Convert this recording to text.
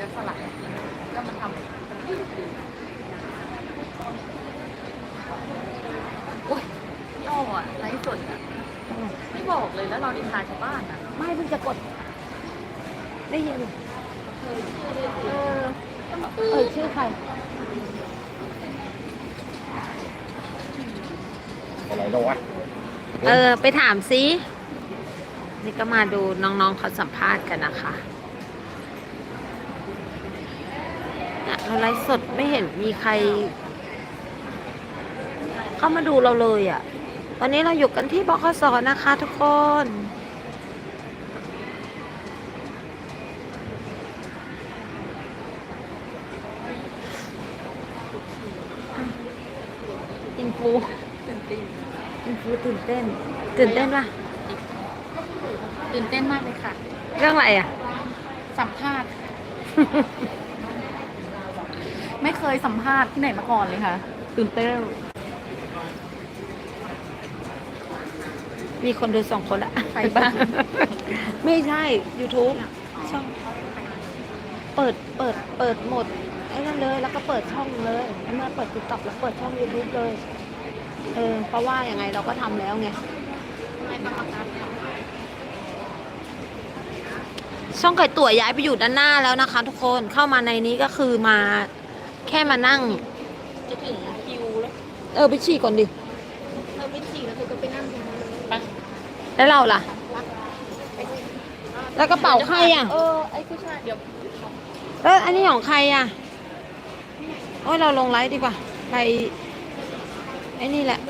จะสลัดก็มาทำโอ้ยพี่อ้ออะไลฟ์สดอะไม่บอกเลยแล้วเราดินทาชาวบ้านอะไม่เพิ่งจะกด ได้ยินอยู่เออเออชื่อใครอะไรแล้ววะเออ ไปถามซิ นี่ก็มาดูน้องๆเขาสัมภาษณ์กันนะคะ เนี่ยเราไลฟ์สดไม่เห็นมีใคร เข้ามาดูเราเลยอะ่ะ ตอนนี้เราอยู่กันที่บคสนะคะทุกคนอินฟูตื่นเต้นอินฟูตื่นเต้น ตื่นเต้นปะตื่นเต้นมากเลยค่ะ เรื่องอะไรอะ สัมภาษณ์ ไม่เคยสัมภาษณ์ที่ไหนมาก่อนเลยค่ะ ตื่นเต้น มีคนดูสองคนละใครบ้าง ไม่ใช่ YouTube ช่อง เปิดเปิดเปิดหมดไอ้นั่นเลย แล้วก็เปิดช่องเลยเมื่อเปิดติ๊กต็อกแล้วเปิดช่อง YouTube เลย เออ เพราะว่ายังไงเราก็ทำแล้วไงช่องไก่ตั๋วย้ายไปอยู่ด้านหน้าแล้วนะคะ ทุกคนเข้ามาในนี้ก็คือมา แค่มานั่ง จะถึงคิวแล้วเออไปฉี่ก่อนดิเราไม่ฉี่แล้วเธอก็ไปนั่งตรงนั้นเลยไปแล้วเราล่ะ แล้วกระเป๋าใครอะ เออไอ้ผู้ชายเดี๋ยวแล้วอันนี้ของใครอะโอ้ยเราลงไลฟ์ดีกว่าไปไอ้นี่แหละเ